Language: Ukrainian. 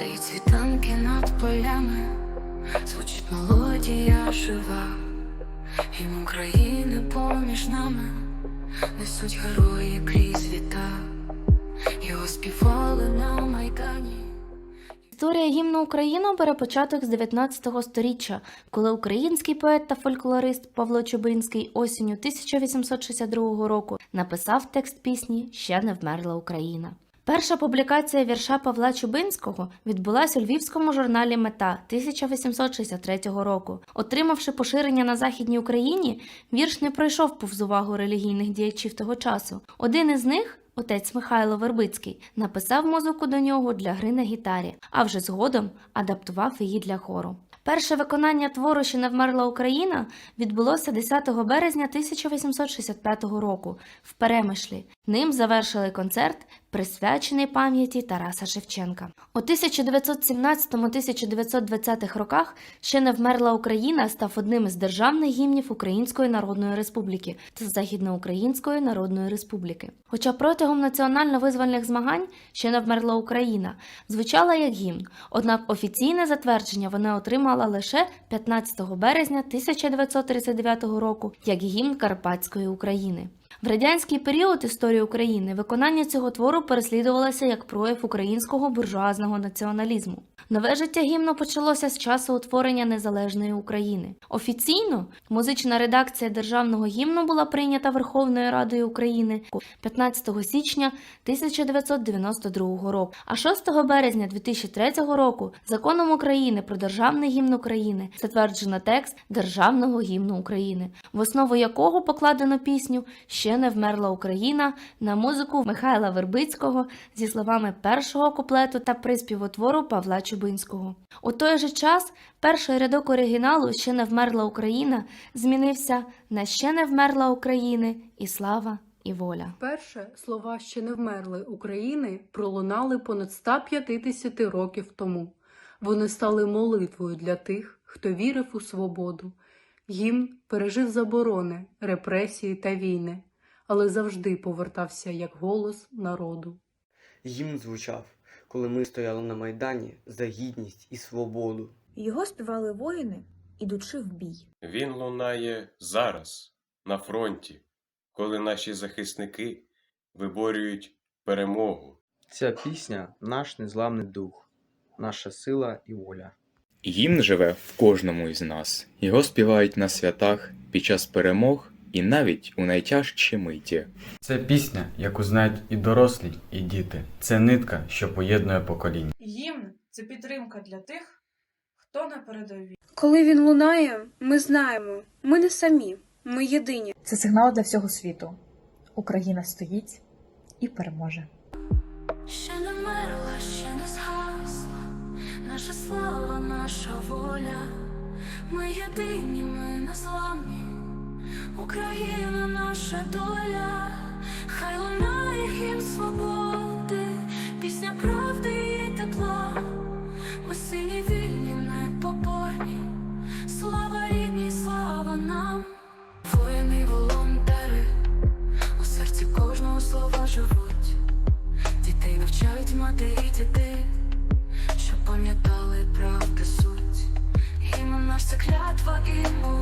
Тають світанки над полями, звучить мелодія жива, Гімн України поміж нами, несуть герої крізь віта, його співали на Майдані. Історія гімну України бере початок з 19 століття, коли український поет та фольклорист Павло Чубинський осінню 1862 року написав текст пісні Ще не вмерла Україна. Перша публікація вірша Павла Чубинського відбулася у львівському журналі Мета 1863 року. Отримавши поширення на Західній Україні, вірш не пройшов повз увагу релігійних діячів того часу. Один із них Отець Михайло Вербицький написав музику до нього для гри на гітарі, а вже згодом адаптував її для хору. Перше виконання твору «Ще не вмерла Україна відбулося 10 березня 1865 року в Перемишлі. Ним завершили концерт, присвячений пам'яті Тараса Шевченка. У 1917-1920 роках «Ще не вмерла Україна став одним із державних гімнів Української Народної Республіки та Західноукраїнської Народної Республіки. Хоча протягом національно-визвольних змагань «Ще не вмерла Україна звучала як гімн, однак офіційне затвердження вона отримала лише 15 березня 1939 року як гімн Карпатської України. В радянський період історії України виконання цього твору переслідувалося як прояв українського буржуазного націоналізму. Нове життя гімну почалося з часу утворення незалежної України. Офіційно музична редакція державного гімну була прийнята Верховною Радою України 15 січня 1992 року, а 6 березня 2003 року законом України про державний гімн України затверджено текст державного гімну України, в основу якого покладено пісню Ще не вмерла Україна на музику Михайла Вербицького зі словами першого куплету та приспівотвору Павла Чубинського. У той же час перший рядок оригіналу Ще не вмерла Україна змінився на Ще не вмерла України і слава і воля. Перше слова ще не вмерли України пролунали понад 150 років тому. Вони стали молитвою для тих, хто вірив у свободу. Гімн пережив заборони, репресії та війни, але завжди повертався як голос народу. Гімн звучав, коли ми стояли на Майдані за гідність і свободу. Його співали воїни, ідучи в бій. Він лунає зараз, на фронті, коли наші захисники виборюють перемогу. Ця пісня наш незламний дух, наша сила і воля. Гімн живе в кожному із нас. Його співають на святах під час перемог і навіть у найтяжчі миті. Це пісня, яку знають і дорослі, і діти. Це нитка, що поєднує покоління. Гімн це підтримка для тих, хто на передовій. Коли він лунає, ми знаємо, ми не самі, ми єдині. Це сигнал для всього світу. Україна стоїть і переможе. Ще не вмерла, ще не згасла, наша слава, наша воля, ми єдині, ми незламні, Україна наша доля, хай лунає гімн свободи, пісня правди і тепла, ми сині вільні, не поборні, слава рідній, слава нам, воїни, волонтери, у серці кожного слова живуть, дітей навчають матері дітей, щоб пам'ятали правди суть, Гімн наш це клятва і мов.